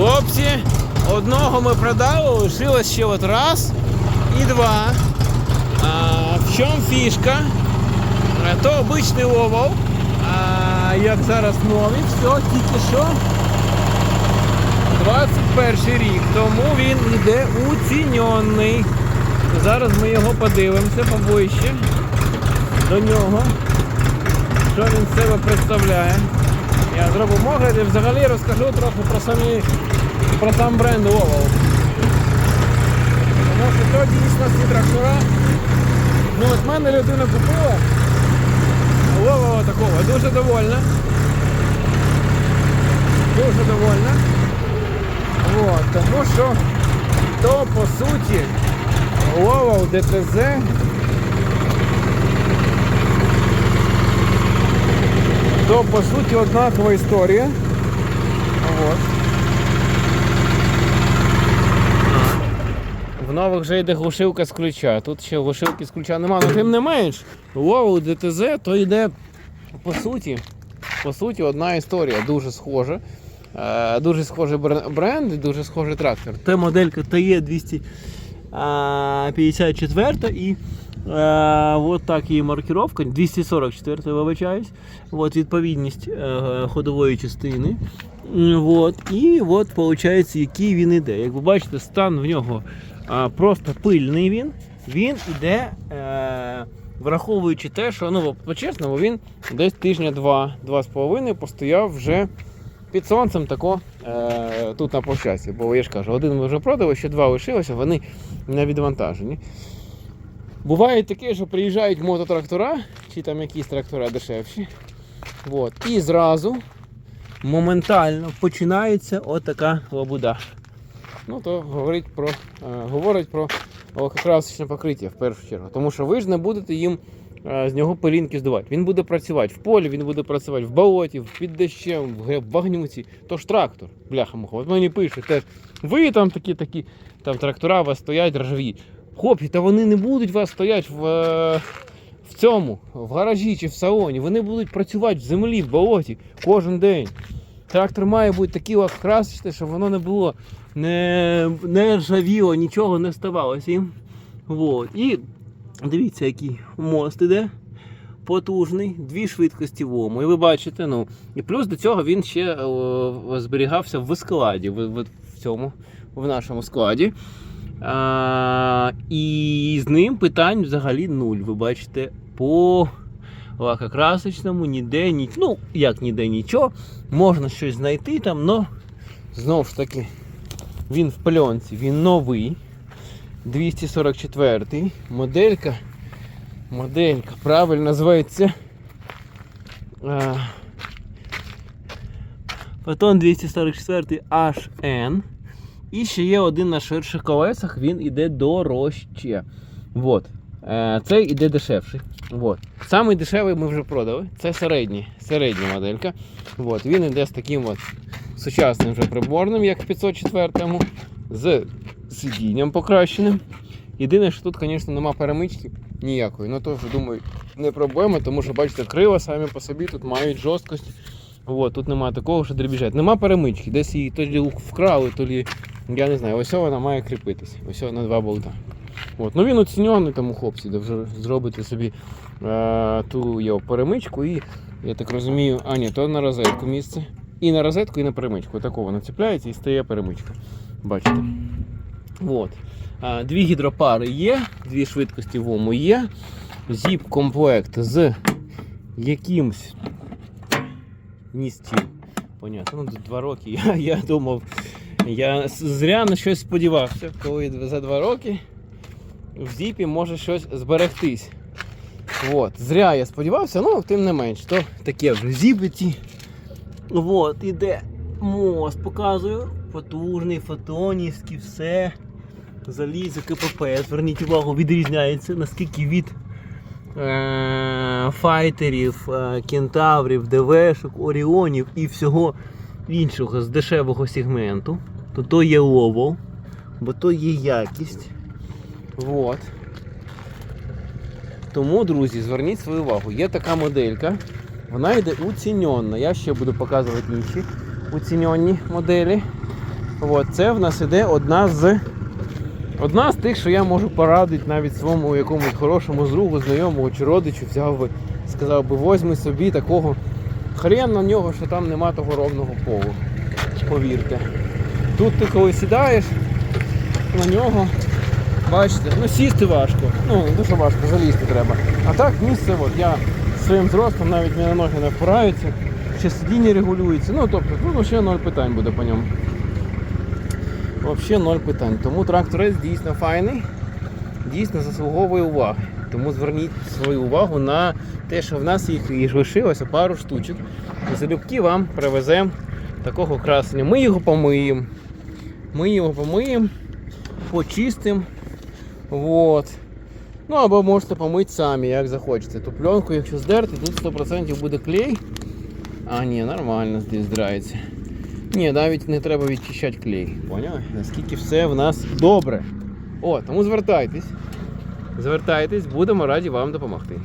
Хлопці, одного ми продали, лишилось ще от раз і два. А, в чому фішка? Е, То обичний овал, а як зараз новий, все, тільки що 21 рік, тому він йде уціньоний. Зараз ми його подивимося поближче до нього. Що він себе представляє. Я зроблю огляд і взагалі розкажу трохи про самі про сам бренд Овал. Тому що то дійсно ці трактора. Ну от мене людина купила. Овала такого, дуже довольна. Дуже довольна. От, тому що то по суті Овал ДТЗ то по суті однакова історія. От. В нових вже йде глушилка з ключа. Тут ще глушилки з ключа немає, але тим не менш, Лову ДТЗ то йде по суті, по суті одна історія, дуже схожа. Е, Дуже схожий бренд, дуже схожий трактор. Це моделька ТЕ 254 і е, от так її маркировка, 244, вибачаюсь. От відповідність е, ходової частини. От, і от виходить, який він іде. Як ви бачите, стан в нього просто пильний він. Він іде, е, враховуючи те, що ну, по-чесному, він десь тижня два-два з половиною постояв вже під сонцем тако е, тут на площадці. Бо я ж кажу, один ми вже продали, ще два лишилося, вони не відвантажені. Буває таке, що приїжджають мототрактора, чи там якісь трактора дешевші. От, і зразу моментально починається отака лабуда. Ну, то говорить про, е, говорить про лакокрасочне покриття в першу чергу. Тому що ви ж не будете їм е, з нього пилінки здувати. Він буде працювати в полі, він буде працювати в болоті, під дощем, в, багнюці. То ж трактор, бляха муха. От мені пишуть теж, ви там такі такі, там трактора у вас стоять ржаві. Хлопці, та вони не будуть вас стояти в, е, в цьому, в гаражі чи в салоні. Вони будуть працювати в землі, в болоті кожен день. Трактор має бути такий лакокрасочний, щоб воно не було не, не ржавіло, нічого не ставалося. Вот. І дивіться, який мост іде. Потужний, дві швидкості в ому. І ви бачите, ну. І плюс до цього він ще о, зберігався в складі, в, в, в цьому, в нашому складі. А, і з ним питань взагалі нуль. Ви бачите, по лакокрасочному ніде ні, ну, як ніде нічого. Можна щось знайти там, але знову ж таки, він в пленці, він новий. 244 моделька. Моделька правильно називається. А, Фотон 244 HN. І ще є один на ширших колесах, він іде дорожче. Вот. Е, Цей іде дешевший. Вот. Самий дешевий ми вже продали. Це середній, середня моделька. Вот. Він іде з таким от сучасним вже приборним, як в 504 з сидінням покращеним. Єдине, що тут, звісно, нема перемички ніякої. Ну то думаю, не проблема, тому що бачите, крила самі по собі тут мають жорсткость. От, тут немає такого, що дребіжать. Нема перемички, десь її то вкрали, то я не знаю, ось вона має кріпитись. Ось на два болта. От. Ну він оцінений тому хлопці, де вже зробити собі е, ту його перемичку і, я так розумію, а ні, то на розетку місце. І на розетку, і на перемичку. Такого нацепляється і стає перемичка. Бачите. От. А, Дві гідропари є, дві швидкості в ому є. Зіп-комплект з якимсь стіл. Понятно. Ну, два роки. Я, я думав, я зря на щось сподівався, коли за два роки в зіпі може щось зберегтись. От. Зря я сподівався, ну тим не менш, то таке вже зіпиті. От, іде мост, показую. Потужний, фотонівський, все. Залізо КПП, зверніть увагу, відрізняється, наскільки від е- файтерів, е- кентаврів, ДВшок, Оріонів і всього іншого з дешевого сегменту. То то є лово, бо то є якість. Вот. Тому, друзі, зверніть свою увагу. Є така моделька, вона йде уціньонна. Я ще буду показувати інші уціньонні моделі. От, це в нас іде одна з. Одна з тих, що я можу порадити навіть своєму якомусь хорошому другу, знайомому чи родичу, взяв би, сказав би, возьми собі такого. Хрен на нього, що там нема того ровного полу. Повірте. Тут ти коли сідаєш на нього, бачите, ну сісти важко. Ну, дуже важко, залізти треба. А так місце, от я своїм зростом навіть мене ноги не впираються, ще сидіння регулюється. Ну тобто, ну ще ноль питань буде по ньому. Взагалі ноль питань. Тому тракторець дійсно файний, дійсно заслуговує уваги. Тому зверніть свою увагу на те, що в нас їх лишилося пару штучок. Залюбки вам привеземо такого красення. Ми його помиємо. Ми його помиємо, почистимо. Вот. Ну або можете помити самі, як захочете. Ту пленку, якщо здерти, тут 100% буде клей. А, ні, нормально здесь здирається. Ні, навіть не треба відчищати клей. Поняли? Наскільки все в нас добре. О, тому звертайтесь. Звертайтесь, будемо раді вам допомогти.